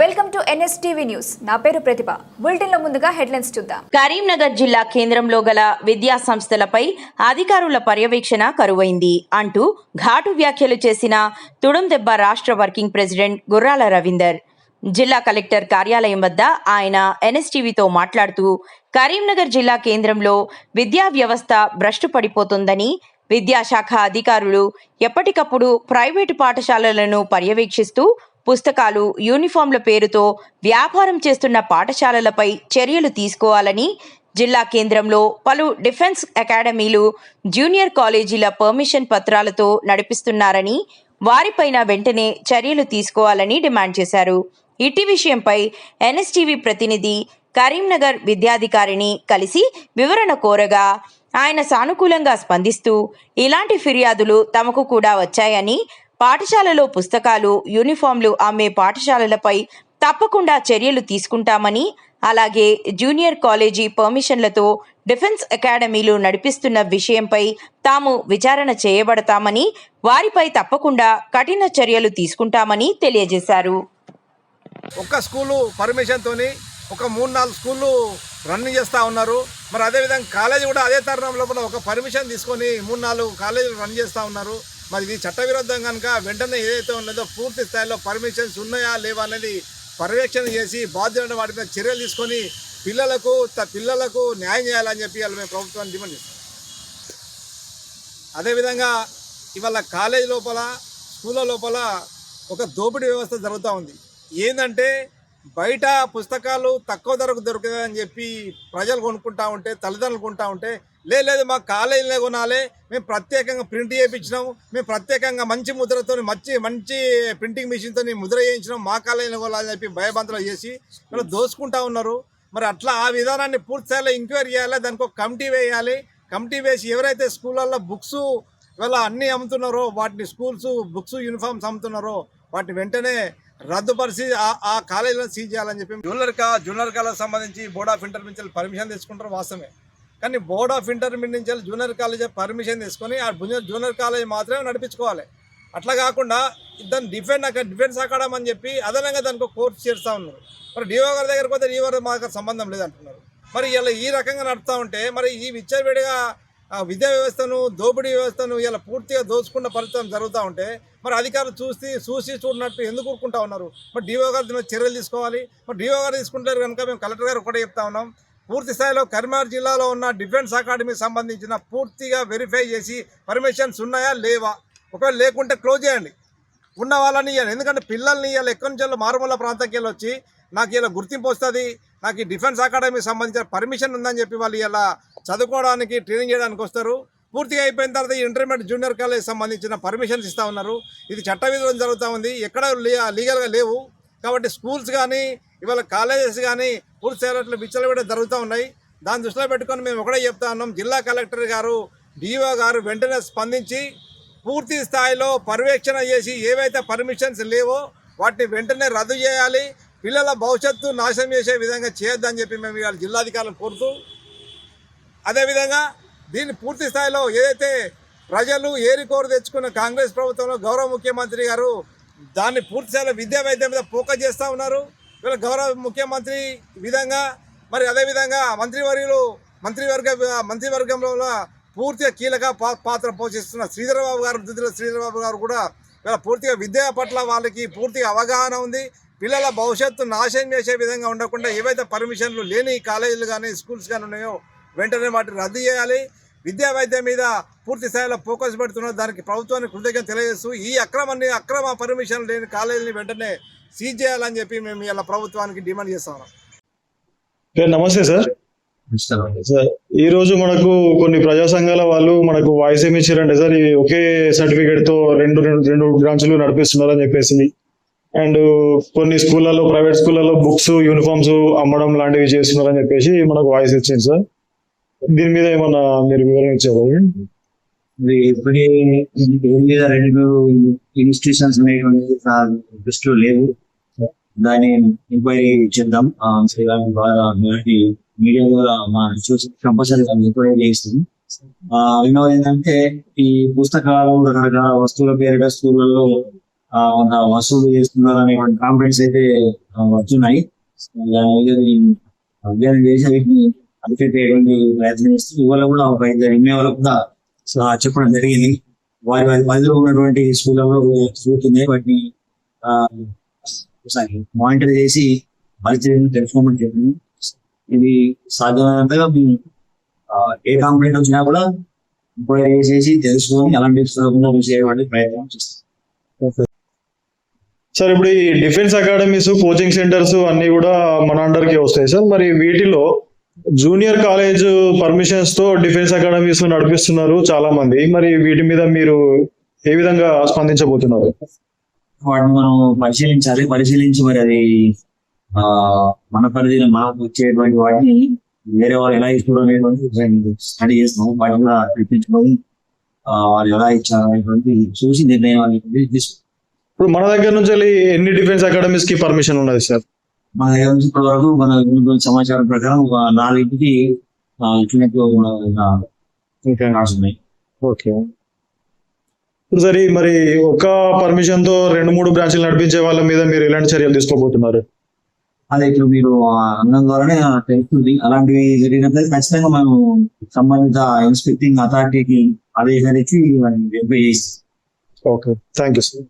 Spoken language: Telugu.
Welcome to NSTV news. నా పేరు ప్రతిభ. బులెటిన్లో ముందుగా హెడ్లైన్స్ చూద్దాం. కరీంనగర్ జిల్లా కేంద్రంలో గల విద్యా సంస్థలపై అధికారుల పర్యవేక్షణ కరువైంది. అంటూ ఘాటు వ్యాఖ్యలు చేసిన తుడుందెబ్బ రాష్ట్ర వర్కింగ్ ప్రెసిడెంట్ గుర్రాల రవీందర్. జిల్లా కలెక్టర్ కార్యాలయం వద్ద ఆయన ఎన్ఎస్టీవీతో మాట్లాడుతూ కరీంనగర్ జిల్లా కేంద్రంలో విద్యా వ్యవస్థ భ్రష్టు పడిపోతుందని విద్యాశాఖ అధికారులు ఎప్పటికప్పుడు ప్రైవేటు పాఠశాలలను పర్యవేక్షిస్తూ పుస్తకాలు యూనిఫామ్ల పేరుతో వ్యాపారం చేస్తున్న పాఠశాలలపై చర్యలు తీసుకోవాలని జిల్లా కేంద్రంలో పలు డిఫెన్స్ అకాడమీలు జూనియర్ కాలేజీల పర్మిషన్ పత్రాలతో నడిపిస్తున్నారని వారిపైన వెంటనే చర్యలు తీసుకోవాలని డిమాండ్ చేశారు. ఇటీ విషయంపై ఎన్ఎస్టీవీ ప్రతినిధి కరీంనగర్ విద్యాధికారిని కలిసి వివరణ కోరగా ఆయన సానుకూలంగా స్పందిస్తూ ఇలాంటి ఫిర్యాదులు తమకు కూడా వచ్చాయని పాఠశాలలో పుస్తకాలు యూనిఫామ్లు అమ్మే పాఠశాలలపై తప్పకుండా చర్యలు తీసుకుంటామని అలాగే జూనియర్ కాలేజీ పర్మిషన్లతో డిఫెన్స్ అకాడమీలు నడిపిస్తున్న విషయంపై తాము విచారణ చేయబడతామని వారిపై తప్పకుండా కఠిన చర్యలు తీసుకుంటామని తెలియజేశారు. ఒక్క స్కూలు పర్మిషన్తోని ఒక మూడు నాలుగు స్కూళ్ళు రన్ చేస్తూ ఉన్నారు. మరి అదేవిధంగా కాలేజీ కూడా అదే తరుణంలో కూడా ఒక పర్మిషన్ తీసుకొని మూడు నాలుగు కాలేజీలు రన్ చేస్తూ ఉన్నారు. మరి ఇది చట్టవిరుద్ధం కనుక వెంటనే ఏదైతే ఉన్నదో పూర్తి స్థాయిలో పర్మిషన్స్ ఉన్నాయా లేవా అనేది పర్యవేక్షణ చేసి బాధ్యులైన వాటి మీద చర్యలు తీసుకొని పిల్లలకు త- పిల్లలకు న్యాయం చేయాలని చెప్పి వాళ్ళు మేము ప్రభుత్వాన్ని డిమాండ్ చేస్తాం అదేవిధంగా ఇవాళ కాలేజ్ లోపల స్కూళ్ళ లోపల ఒక దోపిడీ వ్యవస్థ జరుగుతూ ఉంది. ఏంటంటే బయట పుస్తకాలు తక్కువ ధరకు దొరుకుతాయని చెప్పి ప్రజలు కొనుక్కుంటా ఉంటే తల్లిదండ్రులు కొంటా ఉంటే లేదు మా కాలేజీలో కొనాలి. మేము ప్రత్యేకంగా ప్రింట్ చేయించినాము. మేము ప్రత్యేకంగా మంచి ముద్రతో మంచి మంచి ప్రింటింగ్ మిషన్తో ముద్ర చేయించినాం మా కాలేజీలో కొనాలని చెప్పి భయబంతులు చేసి వాళ్ళు దోసుకుంటా ఉన్నారు. మరి అట్లా ఆ విధానాన్ని పూర్తిస్థాయిలో ఎంక్వైరీ చేయాలి. దానికి ఒక కమిటీ వేయాలి. కమిటీ వేసి ఎవరైతే స్కూళ్ళల్లో బుక్స్ ఇవాళ అన్నీ అమ్ముతున్నారో వాటిని స్కూల్స్ బుక్స్ యూనిఫామ్స్ అమ్ముతున్నారో వాటిని వెంటనే రద్దుపరిచి ఆ- ఆ సీజ్ చేయాలని చెప్పి జూనియర్ కా జూనియర్ కాలేజ్ సంబంధించి బోర్డ్ ఆఫ్ ఇంటర్మీడియట్ పర్మిషన్ తీసుకుంటారు వాస్తవమే. కానీ బోర్డ్ ఆఫ్ ఇంటర్మీడియట్ నుంచి జూనియర్ కాలేజ్ పర్మిషన్ తీసుకొని ఆ జూనియర్ జూనియర్ కాలేజ్ మాత్రమే నడిపించుకోవాలి. అట్లా కాకుండా దాన్ని డిఫెండ్ అక్కడ డిఫెన్స్ అకాడమీ అని చెప్పి అదనంగా దానికి కోర్టు చేస్తూ ఉన్నారు. మరి డిఓ గారి దగ్గర పోతే డిఓ గారు మాకు సంబంధం లేదంటున్నారు. మరి ఇలా ఈ రకంగా నడుపుతూ ఉంటే మరి ఈ విచ్చలవిడిగా విద్యా వ్యవస్థను దోపిడీ వ్యవస్థను ఇలా పూర్తిగా దోచుకున్న పరిస్థితి జరుగుతూ ఉంటే మరి అధికారులు చూసి చూసి చూడనట్టు ఎందుకు ఊరుకుంటా ఉన్నారు? మరి డిఓ గారు చర్యలు తీసుకోవాలి. మరి డిఓ గారు తీసుకుంటారు కనుక మేము కలెక్టర్ గారు కూడా చెప్తా ఉన్నాం. పూర్తి స్థాయిలో కరీంనగర్ జిల్లాలో ఉన్న డిఫెన్స్ అకాడమీకి సంబంధించిన పూర్తిగా వెరిఫై చేసి పర్మిషన్స్ ఉన్నాయా లేవా? ఒకవేళ లేకుంటే క్లోజ్ చేయండి. ఉన్న వాళ్ళని ఇవ్వాలి ఎందుకంటే పిల్లల్ని ఇవ్వాలి ఎక్కడి నుంచి మారుమూల ప్రాంతానికి వెళ్ళి వచ్చి నాకు ఇలా గుర్తింపు వస్తుంది నాకు ఈ డిఫెన్స్ అకాడమీకి సంబంధించిన పర్మిషన్ ఉందని చెప్పి వాళ్ళు ఇలా చదువుకోవడానికి ట్రైనింగ్ చేయడానికి వస్తారు. పూర్తిగా అయిపోయిన తర్వాత ఈ ఇంటర్మీడియట్ జూనియర్ కాలేజ్ సంబంధించిన పర్మిషన్స్ ఇస్తూ ఉన్నారు. ఇది చట్ట విధులను జరుగుతూ ఉంది. ఎక్కడ లీగల్గా లేవు. కాబట్టి స్కూల్స్ కానీ ఇవాళ కాలేజెస్ కానీ పూర్తి స్థాయిలో కూడా జరుగుతూ ఉన్నాయి. దాన్ని దృష్టిలో పెట్టుకొని మేము ఒకటే చెప్తా ఉన్నాం. జిల్లా కలెక్టర్ గారు డిఓ గారు వెంటనే స్పందించి పూర్తి స్థాయిలో పర్యవేక్షణ చేసి ఏవైతే పర్మిషన్స్ లేవో వాటిని వెంటనే రద్దు చేయాలి. పిల్లల భవిష్యత్తు నాశనం చేసే విధంగా చేయొద్దని చెప్పి మేము ఇవాళ జిల్లాధికారులను కోరుతూ అదేవిధంగా దీన్ని పూర్తి స్థాయిలో ఏదైతే ప్రజలు ఏరికోరు తెచ్చుకున్న కాంగ్రెస్ ప్రభుత్వంలో గౌరవ ముఖ్యమంత్రి గారు దాన్ని పూర్తి స్థాయిలో విద్యా వైద్యం మీద పోక చేస్తూ ఉన్నారు. వీళ్ళ గౌరవ ముఖ్యమంత్రి విధంగా మరి అదేవిధంగా మంత్రివర్యులు మంత్రివర్గ మంత్రివర్గంలో పూర్తిగా కీలక పాత్ర పోషిస్తున్న శ్రీధరబాబు గారు దుద్దుల శ్రీధరబాబు గారు కూడా వీళ్ళ పూర్తిగా విద్య పట్ల వాళ్ళకి పూర్తిగా అవగాహన ఉంది. పిల్లల భవిష్యత్తు నాశనం చేసే విధంగా ఉండకుండా ఏవైతే పర్మిషన్లు లేని కాలేజీలు కానీ స్కూల్స్ కానీ ఉన్నాయో వెంటనే వాటిని రద్దు చేయాలి. విద్యా వైద్యం మీద పూర్తి స్థాయిలో ఫోకస్ పెడుతున్నారు దానికి ప్రభుత్వానికి కృతజ్ఞత తెలియజేస్తూ ఈ అక్రమాన్ని అక్రమ పర్మిషన్ లేని కాలేజీని వెంటనే సీజ్ చేయాలని చెప్పి మేము ఇలా ప్రభుత్వానికి డిమాండ్ చేస్తాం సార్ నమస్తే సార్. సార్ ఈ రోజు మనకు కొన్ని ప్రజా సంఘాల వాళ్ళు మనకు వాయిస్ ఏమి ఇచ్చారంటే సార్ ఈ ఒకే సర్టిఫికేట్తో రెండు రెండు రెండు బ్రాంచ్లు నడిపిస్తున్నారు అని చెప్పేసి. అండ్ కొన్ని స్కూళ్ళలో ప్రైవేట్ స్కూళ్ళలో బుక్స్ యూనిఫామ్స్ అమ్మడం లాంటివి చేస్తున్నారు అని చెప్పేసి మనకు వాయిస్ ఇచ్చింది సార్. దీని మీద ఏమన్నా మీరు వివరణ ఇచ్చారు ఇది ఇప్పుడే భూమి మీద రెండు ఇన్స్టిట్యూషన్స్ అనేటువంటి నా దృష్టిలో లేవు. దాన్ని ఎంక్వైరీ చేద్దాం. శ్రీరామ్ ద్వారా మీడియా ద్వారా మా చూసి కంపల్సరీ ఎంక్వైరీ చేస్తుంది ఆ, రెండవది ఏంటంటే ఈ పుస్తకాలు రకరకాల వస్తువుల పేరిట స్కూళ్ళల్లో కొంత వసూలు చేస్తున్నారు అనేటువంటి కాంప్లైంట్స్ అయితే వస్తున్నాయి. అధ్యయనం చేసి వీటిని అరికట్టేటువంటి ప్రయత్నం చేస్తూ ఇవాళ కూడా ఒక ఇద్దరు ఎంఏ వాళ్ళకు కూడా చెప్పడం జరిగింది. వారి వారి పరిధిలో ఉన్నటువంటి స్కూళ్ళలో జరుగుతున్నాయి వాటిని మానిటర్ చేసి పరిచయం తెలుసుకోమని చెప్పింది ఇది సాధ్యమైనంతగా మేము, ఏ కంప్లైంట్ వచ్చినా కూడా ఎంక్వైరీ చేసి తెలుసుకొని అలాంటి చేయడానికి ప్రయత్నం చేస్తాం. సార్ ఇప్పుడు ఈ డిఫెన్స్ అకాడమీస్ కోచింగ్ సెంటర్స్ అన్ని కూడా మన అండర్ వస్తాయి సార్. మరి వీటిలో జూనియర్ కాలేజ్ పర్మిషన్స్తో డిఫెన్స్ అకాడమీస్ నడిపిస్తున్నారు చాలా మంది. మరి వీటి మీద మీరు ఏ విధంగా స్పందించబోతున్నారు? వాటిని మనం పరిశీలించాలి. పరిశీలించి మరి అది మన పరిధిలో మనకు వచ్చేటువంటి వాటిని వేరే వాళ్ళు ఎలా ఇస్తారు అనేటువంటి స్టడీ చేస్తాము. వాటిని కూడా తెప్పించుకొని వాళ్ళు ఎలా ఇచ్చారు అనేటువంటి చూసి నిర్ణయం అనేది తీసుకుంటాం. ఇప్పుడు మన దగ్గర నుంచి ఎన్ని డిఫెన్స్ అకాడమీస్కి పర్మిషన్ ఉన్నది సార్? మన దగ్గర నుంచి ఇప్పటి వరకు మన సమాచారం ప్రకారం ఒక నాలుగింటికి రాస్తున్నాయి ఓకే. ఇప్పుడు సరే మరి ఒక పర్మిషన్తో రెండు మూడు బ్రాంచ్లు నడిపించే వాళ్ళ మీద మీరు ఎలాంటి చర్యలు తీసుకోబోతున్నారు? అదే ఇప్పుడు మీరు అన్నం ద్వారానే తెలుస్తుంది అలాంటివి జరిగినట్లయితే ఖచ్చితంగా మనం సంబంధిత ఇన్స్పెక్టింగ్ అథారిటీకి ఆదేశాలు ఇచ్చి ఓకే. Thank you sir.